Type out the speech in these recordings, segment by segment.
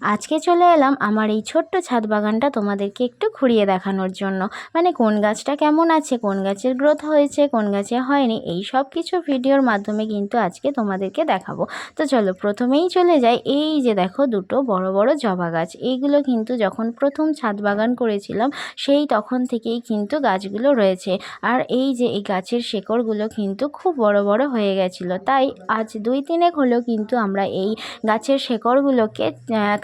আজকে চলে এলাম আমার এই ছোট্ট ছাদ বাগানটা তোমাদেরকে একটু ঘুরিয়ে দেখানোর জন্য। মানে কোন গাছটা কেমন আছে, কোন গাছের গ্রোথ হয়েছে, কোন গাছে হয়নি, এই সব কিছু ভিডিওর মাধ্যমে কিন্তু আজকে তোমাদেরকে দেখাবো। তো চলো প্রথমেই চলে যাই। এই যে দেখো দুটো বড় বড় জবা গাছ। এইগুলো কিন্তু যখন প্রথম ছাদ বাগান করেছিলাম, সেই তখন থেকেই কিন্তু গাছগুলো রয়েছে। আর এই যে এই গাছের শেকড়গুলো কিন্তু খুব বড় বড় হয়ে গেছিল। তাই আজ দুই তিনেক হলেও কিন্তু আমরা এই গাছের শেকড়গুলোকে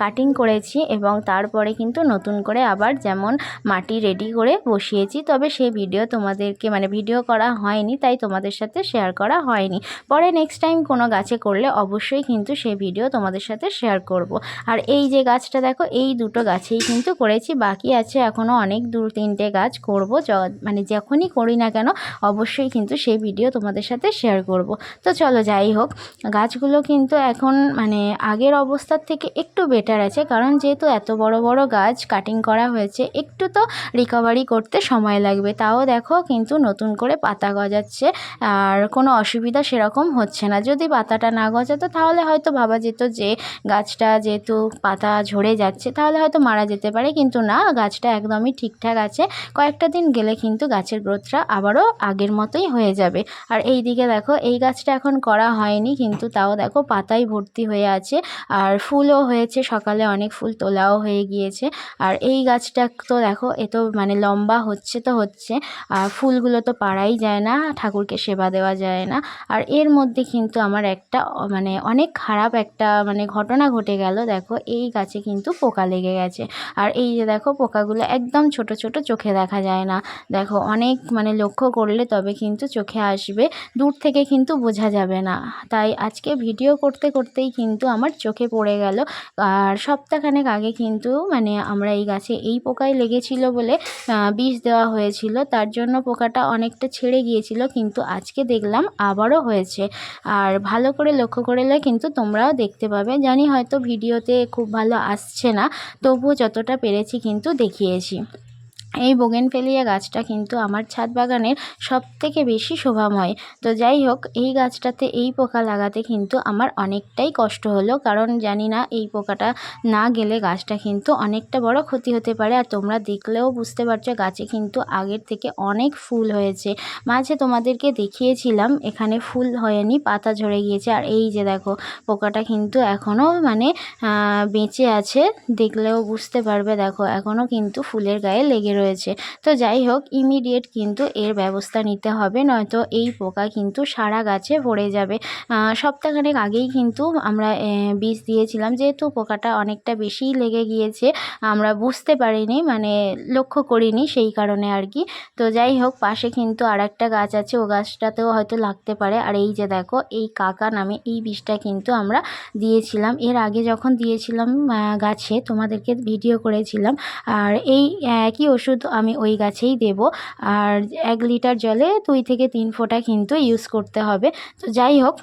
কাটিং করেছি এবং তারপরে কিন্তু নতুন করে আবার যেমন মাটি রেডি করে বসিয়েছি, তবে সেই ভিডিও তোমাদেরকে মানে ভিডিও করা হয়নি, তাই তোমাদের সাথে শেয়ার করা হয়নি পরে নেক্সট টাইম কোনো গাছে করলে অবশ্যই কিন্তু সেই ভিডিও তোমাদের সাথে শেয়ার করব। আর এই যে গাছটা দেখো, এই দুটো গাছেই কিন্তু করেছি, বাকি আছে এখনও অনেক দু, তিনটে গাছ করব মানে যখনই করি না কেন, অবশ্যই কিন্তু সেই ভিডিও তোমাদের সাথে শেয়ার করব। তো চলো যাই হোক, গাছগুলো কিন্তু এখন মানে আগের অবস্থার থেকে একটু বেটার বেটার আছে। কারণ যেহেতু এত বড় বড় গাছ কাটিং করা হয়েছে, একটু তো রিকভারি করতে সময় লাগবে। তাও দেখো কিন্তু নতুন করে পাতা গজাচ্ছে আর কোনো অসুবিধা সেরকম হচ্ছে না। যদি পাতাটা না গজাতো তাহলে হয়তো ভাবা যেত যে গাছটা যেহেতু পাতা ঝরে যাচ্ছে, তাহলে হয়তো মারা যেতে পারে। কিন্তু না, গাছটা একদমই ঠিকঠাক আছে। কয়েকটা দিন গেলে কিন্তু গাছের গ্রোথটা আবারও আগের মতোই হয়ে যাবে। আর এই দিকে দেখো, এই গাছটা এখন করা হয়নি, কিন্তু তাও দেখো পাতাই ভর্তি হয়ে আছে। আর ফুলও হয়েছে সকালে অনেক ফুল তোলাও হয়ে গিয়েছে। আর এই গাছটা তো দেখো, এ তো মানে লম্বা হচ্ছে তো হচ্ছে। আর ফুলগুলো তো পাড়াই যায় না, ঠাকুরকে সেবা দেওয়া যায় না। আর এর মধ্যে কিন্তু আমার একটা মানে অনেক খারাপ একটা মানে ঘটনা ঘটে গেল। দেখো, এই গাছে কিন্তু পোকা লেগে গেছে। আর এই যে দেখো, পোকাগুলো একদম ছোট ছোট চোখে দেখা যায় না। দেখো, অনেক মানে লক্ষ্য করলে তবে কিন্তু চোখে আসবে, দূর থেকে কিন্তু বোঝা যাবে না। তাই আজকে ভিডিও করতে, করতেই কিন্তু আমার চোখে পড়ে গেল। আর সপ্তাহখানেক আগে কিন্তু মানে আমরা এই গাছে এই পোকাই লেগেছিল বলে বিষ দেওয়া হয়েছিল। তার জন্য পোকাটা অনেকটা ছেড়ে গিয়েছিল, কিন্তু আজকে দেখলাম আবারও হয়েছে। আর ভালো করে লক্ষ্য করলে কিন্তু তোমরাও দেখতে পাবে। জানি হয়তো ভিডিওতে খুব ভালো আসছে না, তবুও যতটা পেরেছি কিন্তু দেখিয়েছি। এই বোগেনভেলিয়া গাছটা কিন্তু আমার ছাদ বাগানের সব থেকে বেশি শোভাময়। তো যাই হোক, এই গাছটাতে এই পোকা লাগাতে কিন্তু আমার অনেকটাই কষ্ট হলো, কারণ জানি না এই পোকাটা না গেলে গাছটা কিন্তু অনেকটা বড় ক্ষতি হতে পারে। আর তোমরা দেখলেও বুঝতে পারছ, গাছে কিন্তু আগের থেকে অনেক ফুল হয়েছে। মাঝে তোমাদেরকে দেখিয়েছিলাম, এখানে ফুল হয়নি, পাতা ঝরে গিয়েছে। আর এই যে দেখো, পোকাটা কিন্তু এখনও মানে বেঁচে আছে, দেখলেও বুঝতে পারবে। দেখো এখনও কিন্তু ফুলের গায়ে লেগে রয়েছে। তো যাই হোক ইমিডিয়েট কিন্তু এর ব্যবস্থা নিতে হবে, নয়তো এই পোকা কিন্তু সারা গাছে ভরে যাবে। সপ্তাহখানেক আগেই কিন্তু আমরা বীজ দিয়েছিলাম, যেহেতু পোকাটা অনেকটা বেশিই লেগে গিয়েছে, আমরা বুঝতে পারিনি মানে লক্ষ্য করিনি সেই কারণে আর কি। তো যাই হোক, পাশে কিন্তু আর একটা গাছ আছে, ও গাছটাতেও হয়তো লাগতে পারে। আর এই যে দেখো, এই কাকা নামে এই বিষটা কিন্তু আমরা দিয়েছিলাম। এর আগে যখন দিয়েছিলাম গাছে, তোমাদেরকে ভিডিও করেছিলাম, আর এই একই ওষুধ ওষুধ আমি ওই গাছেই দেব। আর এক লিটার জলে দুই থেকে তিন ফোঁটা কিন্তু ইউজ করতে হবে। তো যাই হোক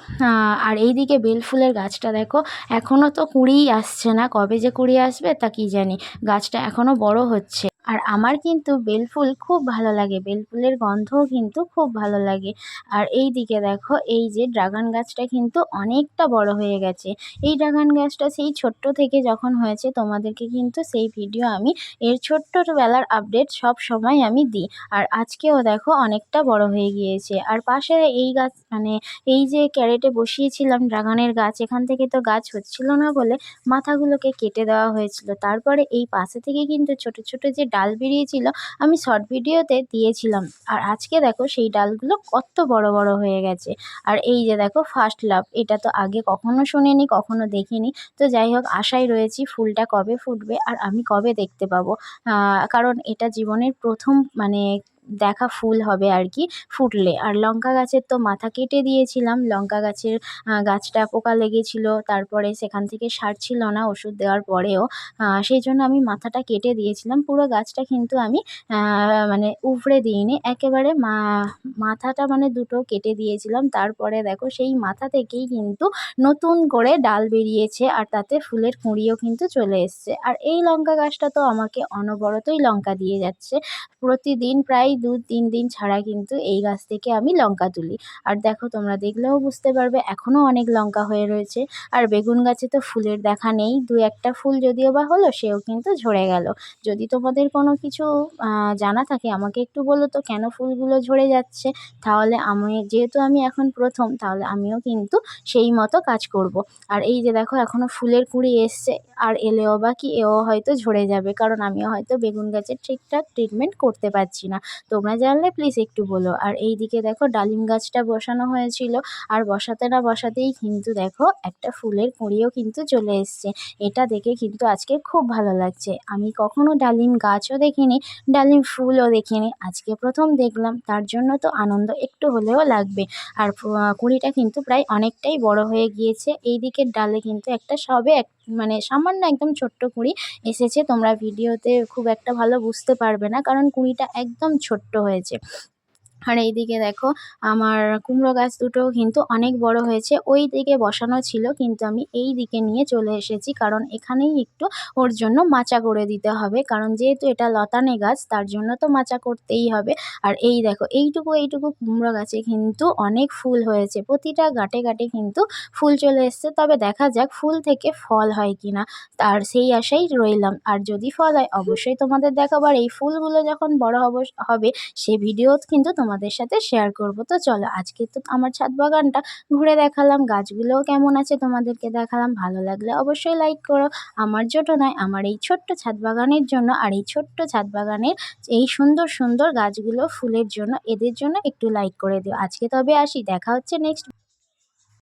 আর এই দিকে বেলফুলের গাছটা দেখো এখনও তো কুড়িই আসছে না। কবে যে কুড়ি আসবে তা কি জানি। গাছটা এখনও বড় হচ্ছে। আর আমার কিন্তু বেলফুল খুব ভালো লাগে। বেলফুলের গন্ধও কিন্তু খুব ভালো লাগে। আর এই দিকে দেখো, এই যে ড্রাগন গাছটা কিন্তু অনেকটা বড় হয়ে গেছে। এই ড্রাগন গাছটা সেই ছোট্ট থেকে যখন হয়েছে, তোমাদেরকে কিন্তু সেই ভিডিও আমি এর ছোট্টবেলার আপডেট সব সময় আমি দিই। আর আজকেও দেখো, অনেকটা বড় হয়ে গিয়েছে। আর পাশে এই গাছ মানে এই যে ক্যারেটে বসিয়েছিলাম ড্রাগনের গাছ, এখান থেকে তো গাছ হচ্ছিল না বলে মাথাগুলোকে কেটে দেওয়া হয়েছিল। তারপরে এই পাশে থেকে কিন্তু ছোট ছোট যে ডাল বেরিয়েছিল, আমি শর্ট ভিডিওতে দিয়েছিলাম। আর আজকে দেখো সেই ডালগুলো কত বড় বড় হয়ে গেছে। আর এই যে দেখো ফার্স্ট লাভ এটা তো আগে কখনো শুনিনি, কখনো দেখিনি। তো যাই হোক, আশায় রয়েছি ফুলটা কবে ফুটবে আর আমি কবে দেখতে পাবো। কারণ এটা জীবনের প্রথম মানে দেখা ফুল হবে আর কি, ফুটলে। আর লঙ্কা গাছের তো মাথা কেটে দিয়েছিলাম। লঙ্কা গাছের গাছটা পোকা লেগেছিলো। তারপরে সেখান থেকে সারছিল না, ওষুধ দেওয়ার পরেও। সেই জন্য আমি মাথাটা কেটে দিয়েছিলাম। পুরো গাছটা কিন্তু আমি মানে উপড়ে দিইনি। একেবারে মা, মাথাটা মানে দুটো কেটে দিয়েছিলাম। তারপরে দেখো সেই মাথা থেকেই কিন্তু নতুন করে ডাল বেরিয়েছে। আর তাতে ফুলের কুঁড়িও কিন্তু চলে এসছে। আর এই লঙ্কা গাছটা তো আমাকে অনবরতই লঙ্কা দিয়ে যাচ্ছে। প্রতিদিন প্রায় দু তিন দিন ছাড়া কিন্তু এই গাছ থেকে আমি লঙ্কা তুলি। আর দেখো তোমরা দেখলেও বুঝতে পারবে, এখনও অনেক লঙ্কা হয়ে রয়েছে। আর বেগুন গাছে তো ফুলের দেখা নেই, দু একটা ফুল যদিও বা হলো, সেও কিন্তু ঝরে গেল। যদি তোমাদের কোনো কিছু জানা থাকে, আমাকে একটু বলো তো, কেন ফুলগুলো ঝরে যাচ্ছে? তাহলে আমি, যেহেতু আমি এখন প্রথম, তাহলে আমিও কিন্তু সেই মতো কাজ করব। আর এই যে দেখো, এখনও ফুলের কুঁড়ি এসছে, আর এলেও বা কি, এও হয়তো ঝরে যাবে। কারণ আমিও হয়তো বেগুন গাছের ঠিকঠাক ট্রিটমেন্ট করতে পারছি না। তোমরা জানলে প্লিজ একটু বলো। আর এই দিকে দেখো ডালিম গাছটা বসানো হয়েছিল। আর বসাতে না বসাতেই কিন্তু দেখো একটা ফুলের কুঁড়িও কিন্তু চলে এসছে। এটা দেখে কিন্তু আজকে খুব ভালো লাগছে। আমি কখনো ডালিম গাছও দেখিনি, ডালিম ফুলও দেখিনি। আজকে প্রথম দেখলাম, তার জন্য তো আনন্দ একটু হলেও লাগবে। আর কুঁড়িটা কিন্তু প্রায় অনেকটাই বড় হয়ে গিয়েছে। এই দিকের ডালে কিন্তু একটা সবে এক মানে সামান্য একদম ছোট্ট কুঁড়ি এসেছে, তোমরা ভিডিওতে খুব একটা ভালো বুঝতে পারবে না, কারণ কুঁড়িটা একদম ছোট্ট হয়েছে। আর এইদিকে দেখো, আমার কুমড়ো গাছ দুটোও কিন্তু অনেক বড় হয়েছে। ওই দিকে বসানো ছিল, কিন্তু আমি এই দিকে নিয়ে চলে এসেছি, কারণ এখানেই একটু ওর জন্য মাচা করে দিতে হবে। কারণ যেহেতু এটা লতানে গাছ, তার জন্য তো মাচা করতেই হবে। আর এই দেখো, এইটুকু এইটুকু কুমড়ো গাছে কিন্তু অনেক ফুল হয়েছে। প্রতিটা গাঁটে গাঁটে কিন্তু ফুল চলে এসছে। তবে দেখা যাক ফুল থেকে ফল হয় কি না তার সেই আশাই রইলাম। আর যদি ফল হয়, অবশ্যই তোমাদের দেখাবো আর এই ফুলগুলো যখন বড় হবে সে ভিডিও কিন্তু তোমাদের সাথে শেয়ার করব। তো চলো, আজকে তো আমার ছাদ বাগানটা ঘুরে দেখালাম, গাছগুলোও কেমন আছে তোমাদেরকে দেখালাম, ভালো লাগলে অবশ্যই লাইক করো। আমার জন্য নয়, আমার এই ছোট্ট ছাদ বাগানের জন্য আর এই ছোট্ট ছাদ বাগানের এই সুন্দর সুন্দর গাছগুলো ফুলের জন্য, এদের জন্য একটু লাইক করে দিও। আজকে তবে আসি, দেখা হচ্ছে নেক্সট